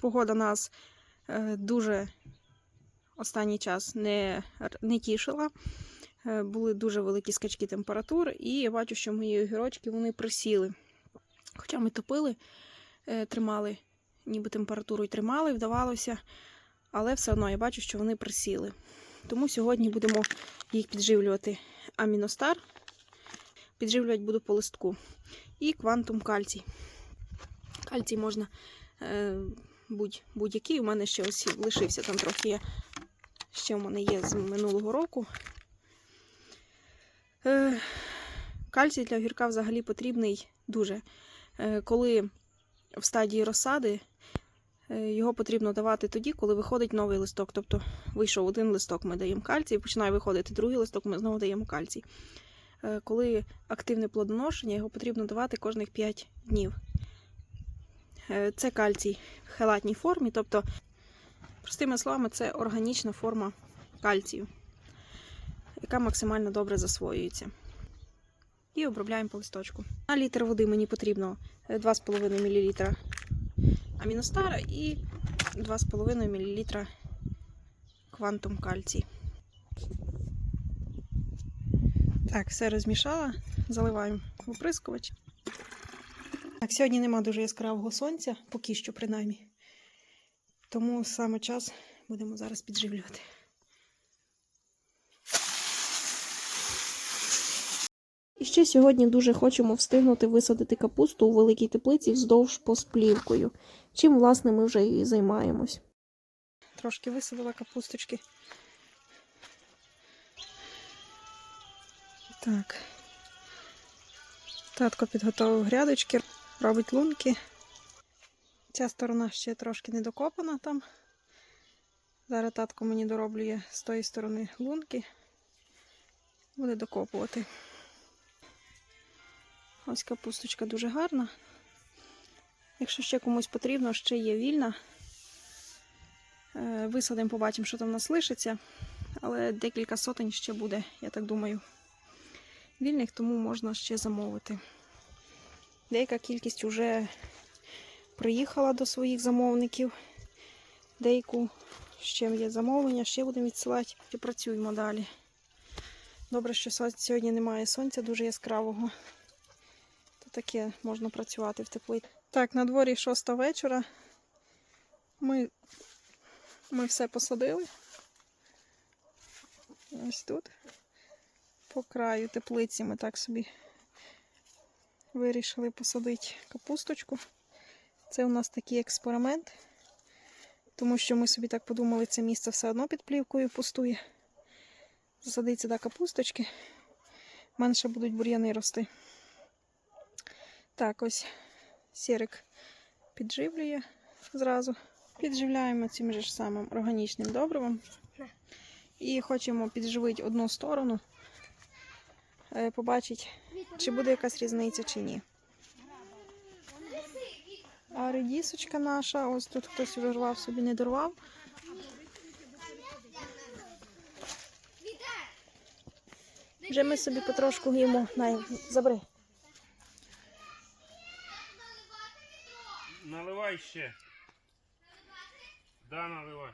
Погода нас е, дуже останній час не, не тішила. Е, Були дуже великі скачки температур, і я бачу, що мої огірочки вони присіли. Хоча ми топили, е, тримали, ніби температуру й тримали, вдавалося, але все одно я бачу, що вони присіли. Тому сьогодні будемо їх підживлювати аміностар. Підживлювати буду по листку. І квантум кальцій. Кальцій можна е, будь, будь-який. У мене ще ось лишився там трохи є. Ще в мене є з минулого року. Е, кальцій для огірка взагалі потрібний дуже. Е, коли в стадії розсади, е, його потрібно давати тоді, коли виходить новий листок. Тобто вийшов один листок, ми даємо кальцій, починає виходити другий листок, ми знову даємо кальцій. Е, Коли активне плодоношення, його потрібно давати кожних 5 днів. Е, Це кальцій в хелатній формі, тобто, простими словами, це органічна форма кальцію, яка максимально добре засвоюється. І обробляємо по листочку. На літр води мені потрібно е, 2,5 мл аміностара і 2,5 мл квантум кальцій. Так, все розмішала, заливаємо в оприскувач. Так, сьогодні нема дуже яскравого сонця, поки що принаймні. Тому саме час будемо зараз підживлювати. І ще сьогодні дуже хочемо встигнути висадити капусту у великій теплиці вздовж посплівкою. Чим, власне, ми вже і займаємось. Трошки висадила капусточки. Так. Татко підготовив грядочки, робить лунки. Ця сторона ще трошки не докопана там. Зараз татко мені дороблює з тої сторони лунки. Буде докопувати. Ось капусточка дуже гарна. Якщо ще комусь потрібно, ще є вільна. Е, Висадимо, побачимо, що там у нас лишиться. Але декілька сотень ще буде, я так думаю, вільних, тому можна ще замовити. Деяка кількість вже приїхала до своїх замовників. Деяку ще є замовлення, ще будемо відсилати і працюємо далі. Добре, що сьогодні немає сонця дуже яскравого. То таке можна працювати в теплі. Так, на дворі шоста вечора. Ми, ми все посадили. Ось тут. По краю теплиці ми так собі вирішили посадити капусточку. Це у нас такий експеримент, тому що ми собі так подумали, це місце все одно під плівкою пустує. Засадить сюди капусточки, менше будуть бур'яни рости. Так, ось сірик підживлює зразу. Підживляємо цим же ж самим органічним добривом. І хочемо підживити одну сторону, е, побачити, чи буде якась різниця, чи ні. А редісочка наша, ось тут хтось вже рвав, собі не дорвав. Вже ми собі потрошку їмо. Най, забери. Наливай ще. Да, наливай.